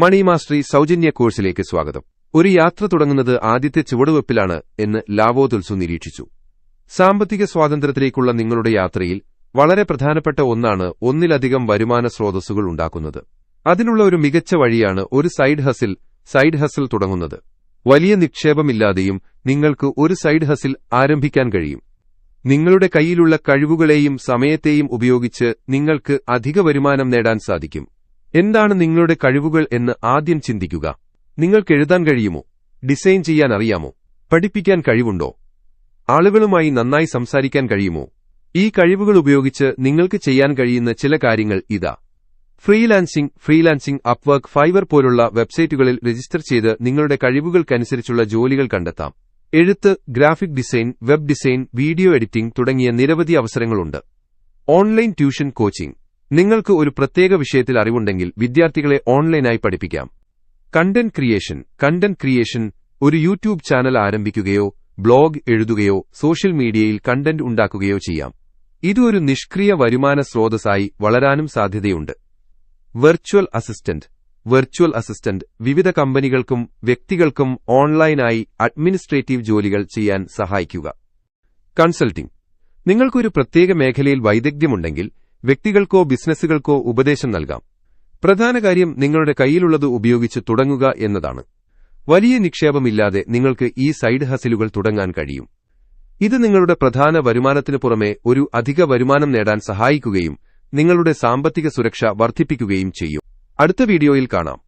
മണി mastery സൗജന്യ കോഴ്സിലേക്ക് സ്വാഗതം. ഒരു യാത്ര തുടങ്ങുന്നത് ആദ്യത്തെ ചുവടുവെപ്പിലാണ് എന്ന് ലാവോ നിരീക്ഷിച്ചു. സാമ്പത്തിക സ്വാതന്ത്ര്യത്തിലേക്കുള്ള നിങ്ങളുടെ യാത്രയിൽ വളരെ പ്രധാനപ്പെട്ട ഒന്നാണ് ഒന്നിലധികം വരുമാന സ്രോതസ്സുകൾ ഉണ്ടാക്കുന്നത്. അതിനുള്ള ഒരു മികച്ച വഴിയാണ് ഒരു സൈഡ് ഹസിൽ സൈഡ് ഹസിൽ തുടങ്ങുന്നത്. വലിയ നിക്ഷേപമില്ലാതെയും നിങ്ങൾക്ക് ഒരു സൈഡ് ഹസിൽ ആരംഭിക്കാൻ കഴിയും. നിങ്ങളുടെ കയ്യിലുള്ള കഴിവുകളെയും സമയത്തെയും ഉപയോഗിച്ച് നിങ്ങൾക്ക് അധിക വരുമാനം നേടാൻ സാധിക്കും. എന്താണ് നിങ്ങളുടെ കഴിവുകൾ എന്ന് ആദ്യം ചിന്തിക്കുക. നിങ്ങൾക്ക് എഴുതാൻ കഴിയുമോ? ഡിസൈൻ ചെയ്യാൻ അറിയാമോ? പഠിപ്പിക്കാൻ കഴിവുണ്ടോ? ആളുകളുമായി നന്നായി സംസാരിക്കാൻ കഴിയുമോ? ഈ കഴിവുകൾ ഉപയോഗിച്ച് നിങ്ങൾക്ക് ചെയ്യാൻ കഴിയുന്ന ചില കാര്യങ്ങൾ ഇതാ. ഫ്രീലാൻസിംഗ് ഫ്രീലാൻസിംഗ് അപ്വർക്ക് ഫൈവർ പോലുള്ള വെബ്സൈറ്റുകളിൽ രജിസ്റ്റർ ചെയ്ത് നിങ്ങളുടെ കഴിവുകൾക്കനുസരിച്ചുള്ള ജോലികൾ കണ്ടെത്താം. എഴുത്ത് graphic design web design video editing തുടങ്ങിയ നിരവധി അവസരങ്ങളുണ്ട്. Online tuition coaching. നിങ്ങൾക്ക് ഒരു പ്രത്യേക വിഷയത്തിൽ അറിവുണ്ടെങ്കിൽ വിദ്യാർത്ഥികളെ ഓൺലൈനായി പഠിപ്പിക്കാം. Content creation. കണ്ടന്റ് ക്രിയേഷൻ ഒരു യൂട്യൂബ് ചാനൽ ആരംഭിക്കുകയോ ബ്ലോഗ് എഴുതുകയോ സോഷ്യൽ മീഡിയയിൽ കണ്ടന്റ് ഉണ്ടാക്കുകയോ ചെയ്യാം. ഇത് ഒരു നിഷ്ക്രിയ വരുമാന സ്രോതസ്സായി വളരാനും സാധ്യതയുണ്ട്. Virtual assistant. വെർച്വൽ അസിസ്റ്റന്റ് വിവിധ കമ്പനികൾക്കും വ്യക്തികൾക്കും ഓൺലൈനായി അഡ്മിനിസ്ട്രേറ്റീവ് ജോലികൾ ചെയ്യാൻ സഹായിക്കുക. കൺസൾട്ടിംഗ്. നിങ്ങൾക്കൊരു പ്രത്യേക മേഖലയിൽ വൈദഗ്ധ്യമുണ്ടെങ്കിൽ വ്യക്തികൾക്കോ ബിസിനസ്സുകൾക്കോ ഉപദേശം നൽകാം. പ്രധാന കാര്യം നിങ്ങളുടെ കയ്യിലുള്ളത് ഉപയോഗിച്ച് തുടങ്ങുക എന്നതാണ്. വലിയ നിക്ഷേപമില്ലാതെ നിങ്ങൾക്ക് ഈ സൈഡ് ഹസിലുകൾ തുടങ്ങാൻ കഴിയും. ഇത് നിങ്ങളുടെ പ്രധാന വരുമാനത്തിനു പുറമെ ഒരു അധിക വരുമാനം നേടാൻ സഹായിക്കുകയും നിങ്ങളുടെ സാമ്പത്തിക സുരക്ഷ വർദ്ധിപ്പിക്കുകയും ചെയ്യും. അടുത്ത വീഡിയോയിൽ കാണാം.